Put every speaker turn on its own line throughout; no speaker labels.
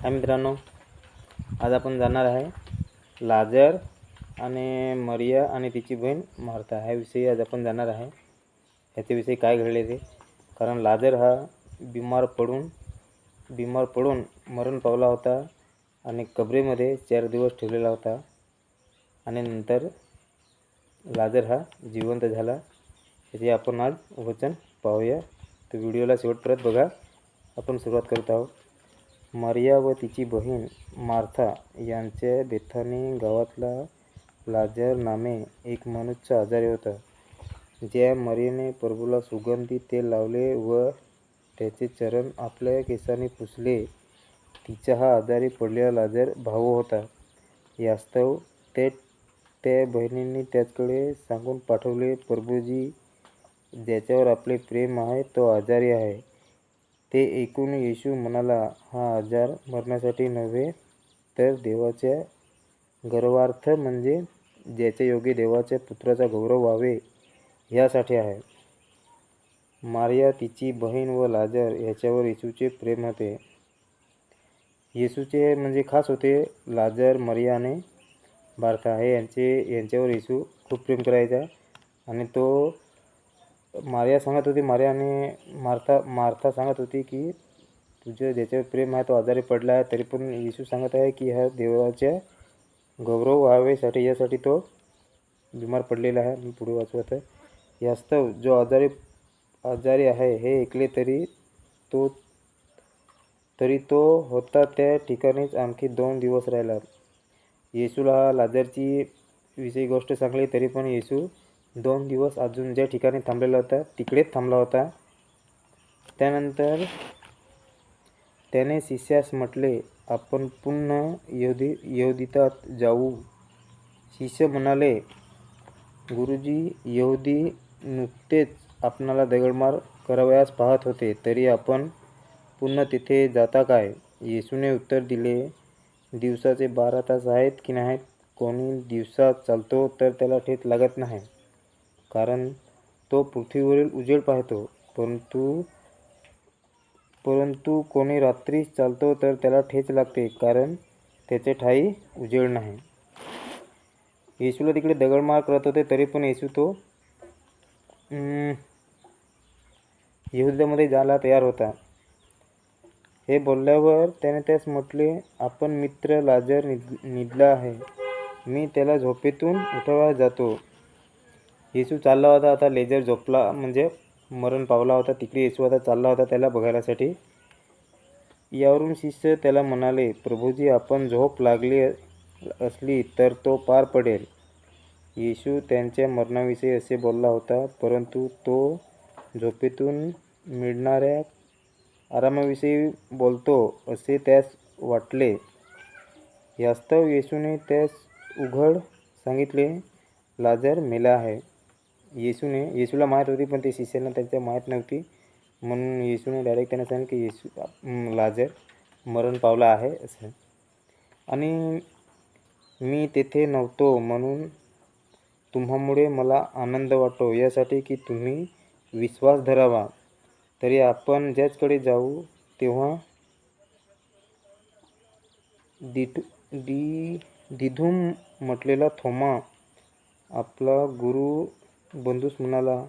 हा मित्रांनो आज आपण जाणार आहे लाजर आणि मरिया आणि तिची बहीण मारता ह्याविषयी आज आपण जाणार आहे. ह्याच्याविषयी काय घडले ते? कारण लाजर हा बिमार पडून बिमार पडून मरण पावला होता आणि कबरेमध्ये चार दिवस ठेवलेला होता. आणि नंतर लाजर हा जिवंत झाला. त्याचे आपण आज वचन पाहूया. तर व्हिडिओला शेवटपर्यंत बघा. आपण सुरुवात करत आहोत. मरिया व तिची बहीण मार्था यांच्या बेथानी गावातला लाजर नामे एक मनुष्य आजारी होता. ज्या मरीने प्रभूला सुगंधी तेल लावले व त्याचे चरण आपल्या केसाने पुसले तिचा हा आजारी पडलेला लाजर भाऊ होता. यास्तव ते त्या बहिणींनी त्याचकडे सांगून पाठवले प्रभूजी ज्याच्यावर आपले प्रेम आहे तो आजारी आहे. ते ऐकून येशू म्हणाला हा आजार मरण्यासाठी नव्हे तर देवाच्या गर्वार्थ म्हणजे ज्याच्या योगी देवाच्या पुत्राचा गौरव व्हावे यासाठी आहे. मारिया तिची बहीण व लाजर याच्यावर येशूचे प्रेम होते. येशूचे म्हणजे खास होते लाजर मरियाने आणि बार्था. हे यांचे यांच्यावर येशू खूप प्रेम करायचा आणि तो मारिया सांगत होती मारिया आणि मार्था मार्था सांगत होती की तुझे ज्याच्यावर प्रेम आहे तो आजारी पडला आहे तरी पण येशू सांगत आहे की ह्या देवाच्या गौरव व्हावेसाठी यासाठी तो बिमार पडलेला आहे. मी पुढे वाचवत आहे. यास्तव जो आजारी आजारी आहे हे ऐकले तरी तो तरी तो होता त्या ठिकाणीच आणखी दोन दिवस राहिला. येशूला हा लाजरची विषयी गोष्ट सांगली तरी पण येशू दोन दिवस अजून ज्या ठिकाणी थांबलेला होता तिकडेच थांबला होता. त्यानंतर त्याने शिष्यास म्हटले आपण पुन्हा यहुदी यहुदितात जाऊ. शिष्य म्हणाले गुरुजी यहुदी नुकतेच आपणाला दगडमार करावयास पाहत होते तरी आपण पुन्हा तिथे जाता काय? येशूने उत्तर दिले दिवसाचे बारा तास आहेत की नाहीत? कोणी दिवसात चालतो तर त्याला ठेच लागत नाही. कारण तो पृथ्वीवरील उजेड पाहतो. परंतु परंतु कोणी रात्रीच चालतो तर त्याला ठेच लागते कारण त्याचे ठाई उजेड नाही. येशूला तिकडे दगडमार करत होते तरी पण येशू तो यहुद्यामध्ये जायला तयार होता. हे बोलल्यावर त्याने त्यास म्हटले आपण मित्र लाजर निद निदला आहे. मी त्याला झोपेतून उठवा जातो. येशू चालला होता आता लेजर झोपला म्हणजे मरण पावला होता. तिकडे येशू आता चालला होता त्याला बघायसाठी. यावरून शिष्य त्याला म्हणाले प्रभूजी आपण झोप लागली असली तर तो पार पडेल. येशू त्यांच्या मरणाविषयी असे बोलला होता परंतु तो झोपेतून मिळणाऱ्या आरामाविषयी बोलतो असे त्यास वाटले. यास्तव येशूने त्यास उघड सांगितले लाजर मेला आहे. येशूने येशूला माहीत होती पण ते शिष्यांना त्यांच्या माहीत नव्हती. म्हणून येशूने डायरेक्ट त्यांना सांगितलं की येशू लाजर मरण पावला आहे असं. आणि मी तेथे नव्हतो म्हणून तुम्हामुळे मला आनंद वाटतो. यासाठी की तुम्ही विश्वास धरावा. तरी आपण ज्याचकडे जाऊ तेव्हा दिट दि दिधूम म्हटलेला थोमा आपला गुरु बंधूस म्हणाला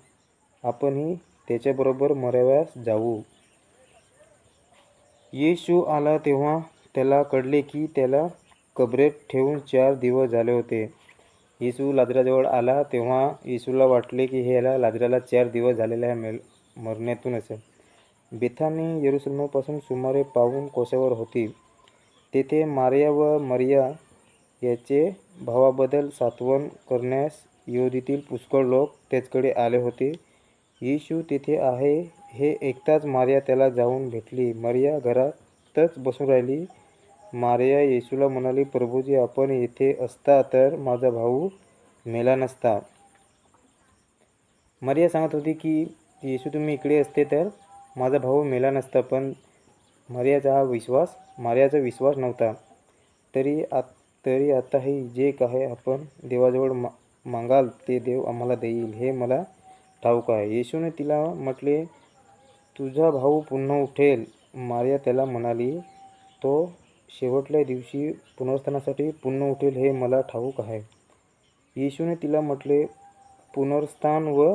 आपणही त्याच्याबरोबर मराव्यास जाऊ. येशू आला तेव्हा त्याला कळले की त्याला कबरेत ठेवून चार दिवस झाले होते. येशू लाजराजवळ आला तेव्हा येशूला वाटले की ह्याला लाजराला चार दिवस झालेल्या आहे मेल मरण्यातून असेल बेथानी येरुसलमापासून सुमारे पाऊन कोसावर होती. तेथे मारिया व मरिया याचे भावाबद्दल सात्वन करण्यास यहुदीतील पुष्कळ लोक त्याचकडे आले होते. येशू तेथे आहे हे ऐकताच मारिया त्याला जाऊन भेटली. मरिया घरातच बसून राहिली. मारिया येशूला म्हणाली प्रभूजी आपण येथे असता तर माझा भाऊ मेला नसता. मरिया सांगत होती की येशू तुम्ही इकडे असते तर माझा भाऊ मेला नसता. पण मर्याचा हा विश्वास मारियाचा विश्वास नव्हता. तरी आत तरी आताही जे काय आपण देवाजवळ मा मागाल ते देव आम्हाला देईल हे मला ठाऊक आहे. येशूने तिला म्हटले तुझा भाऊ पुन्हा उठेल. मारिया त्याला म्हणाली तो शेवटल्या दिवशी पुनर्स्थानासाठी पुन्हा उठेल हे मला ठाऊक आहे. येशूने तिला म्हटले पुनर्स्थान व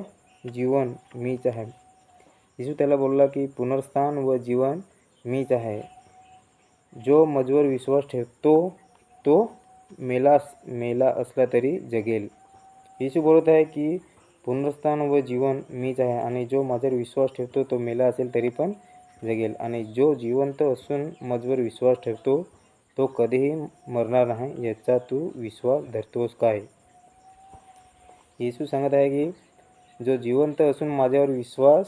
जीवन मीच आहे. येशू त्याला बोलला की पुनर्स्थान व जीवन मीच आहे. जो मजवर विश्वास ठेवतो तो मेला मेला असला तरी जगेल. येशू बोलत आहे की पुनरुत्थान व जीवन मीच आहे आणि जो माझ्यावर विश्वास ठेवतो तो मेला असेल तरी पण जगेल. आणि जो जिवंत असून माझ्यावर विश्वास ठेवतो तो कधीही मरणार नाही याचा तू विश्वास धरतोस काय? येशू सांगत आहे की जो जिवंत असून माझ्यावर विश्वास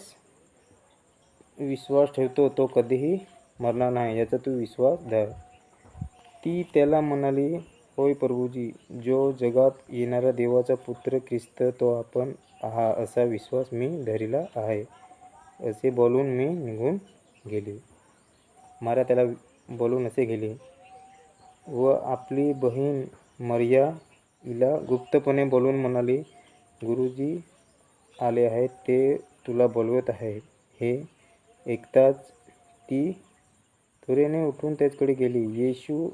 विश्वास ठेवतो तो कधीही मरणार नाही याचा तू विश्वास धर. ती त्याला म्हणाली होय प्रभूजी जो जगात येणारा देवाचा पुत्र ख्रिस्त तो आपण हा असा विश्वास मी धरिला आहे असे बोलून मी निघून गेले. मारा त्याला बोलून असे गेले व आपली बहीण मर्या हिला गुप्तपणे बोलून म्हणाली गुरुजी आले आहेत ते तुला बोलवत आहे. हे ऐकताच ती त्वरेने उठून त्याचकडे गेली. येशू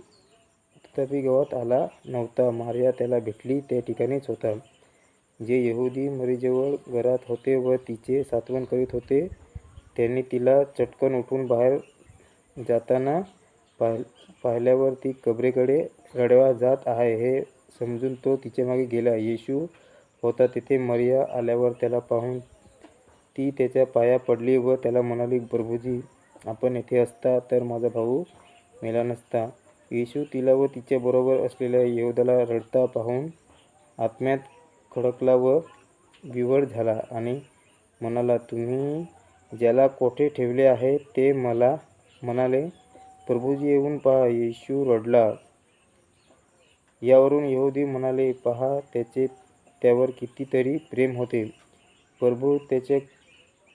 तथापि गावात आला नव्हता. मारिया त्याला भेटली. त्या ठिकाणीच होता. जे यहुदी मरीजवळ घरात होते व तिचे सात्वन करीत होते त्यांनी तिला चटकन उठून बाहेर जाताना पाह पाहिल्यावर ती कबरेकडे रडवा जात आहे. हे समजून तो तिच्यामागे गेला. येशू होता तिथे. मरिया आल्यावर त्याला पाहून ती त्याच्या पाया पडली व त्याला म्हणाली प्रभूजी आपण येथे असता तर माझा भाऊ मेला नसता. येशू तिला व तिच्याबरोबर असलेल्या यहुदाला रडता पाहून आत्म्यात खडकला व विवळ झाला आणि म्हणाला तुम्ही ज्याला कोठे ठेवले आहे ते मला म्हणाले प्रभूजी येऊन पहा येशू रडला यावरून यहुदी म्हणाले पहा त्याचे त्यावर कितीतरी प्रेम होते. प्रभू त्याचे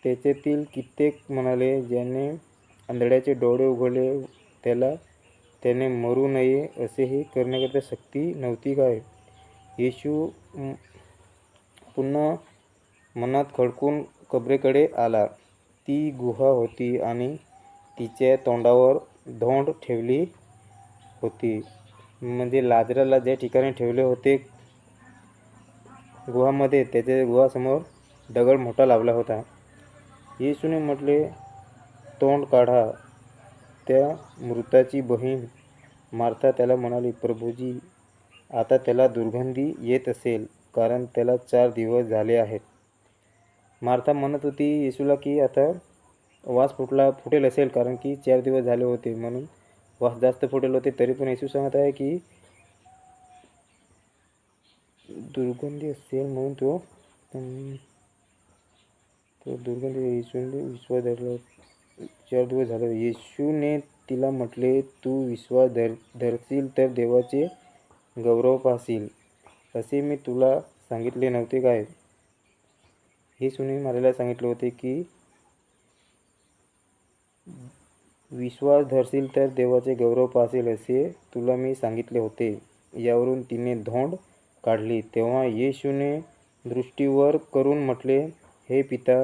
त्याच्यातील कित्येक म्हणाले ज्याने आंधळ्याचे डोळे उघडले त्याला त्याने मरू नये असेही करण्याकरता शक्ती नव्हती काय? येशू पुन्हा मनात खडकून कबरेकडे आला. ती गुहा होती आणि तिच्या तोंडावर धोंड ठेवली होती. म्हणजे लाजराला ज्या ठिकाणी ठेवले होते गुहामध्ये त्याच्या गुहासमोर दगड मोठा लावला होता. येशूने म्हटले तोंड काढा. त्या मृताची बहीण मार्था त्याला म्हणाली प्रभूजी आता त्याला दुर्गंधी येत असेल कारण त्याला चार दिवस झाले आहेत. मार्था म्हणत होती येशूला की आता वास फुटला फुटेल असेल कारण की चार दिवस झाले होते. म्हणून वास जास्त फुटेल होते तरी पण येशू सांगत आहे की दुर्गंधी असेल म्हणून तो तो दुर्गंधी येशूने विश्वास धरला चार दिवस झाले. येशूने तिला म्हटले तू विश्वास धर धरशील तर देवाचे गौरव पाहशील. असे मी तुला सांगितले नव्हते काय? हे सुनील मला सांगितले होते की विश्वास धरशील तर देवाचे गौरव पाहशील असे तुला मी सांगितले होते. यावरून तिने धोंड काढली. तेव्हा येशूने दृष्टीवर करून म्हटले हे पिता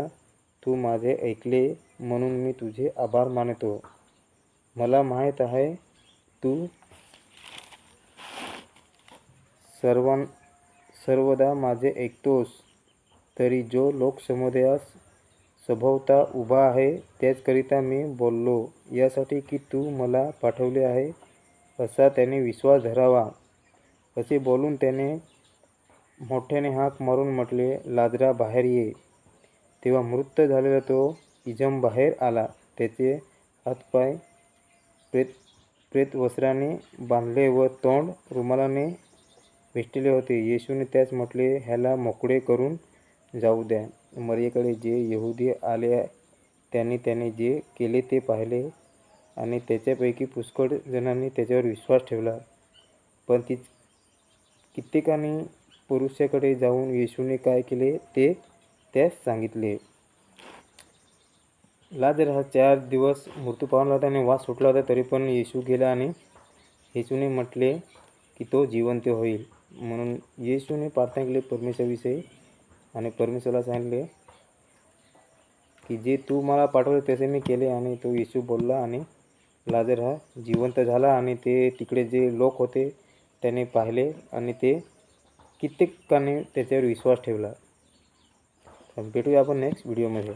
तू माझे ऐकले म्हणून मी तुझे आभार मानतो. मला माहीत आहे तू सर्वां सर्वदा माझे ऐकतोस तरी जो लोकसमुदायास सभोवता उभा आहे त्याचकरिता मी बोललो. यासाठी की तू मला पाठवले आहे असा त्याने विश्वास धरावा. असे बोलून त्याने मोठ्याने हाक मारून म्हटले लाजरा बाहेर ये. तेव्हा मृत झालेला तो इजम बाहेर आला. त्याचे हातपाय प्रेत प्रेत वस्त्राने बांधले व तोंड रुमालाने भेटलेले होते. येशूने त्यास म्हटले ह्याला मोकळे करून जाऊ द्या. मरियेकडे जे यहुदी आले त्यांनी त्याने जे केले ते पाहिले आणि त्याच्यापैकी पुष्कळ जणांनी त्याच्यावर विश्वास ठेवला. पण ती कित्येकांनी पुरुषाकडे जाऊन येशूने काय केले ते त्यास सांगितले. लाजर हा चार दिवस मृत्यू पावला होता आणि वास सुटला होता तरी पण येशू गेला आणि येशूने म्हटले की तो जिवंत होईल. म्हणून येशूने प्रार्थना केली परमेश्वरविषयी आणि परमेश्वरला सांगितले की जे तू मला पाठवले तसे मी केले आणि तो येशू बोलला आणि लाजर हा जिवंत झाला आणि ते तिकडे जे लोक होते त्याने पाहिले आणि ते कित्येकाने त्याच्यावर विश्वास ठेवला. भेटूया आपण नेक्स्ट व्हिडिओमध्ये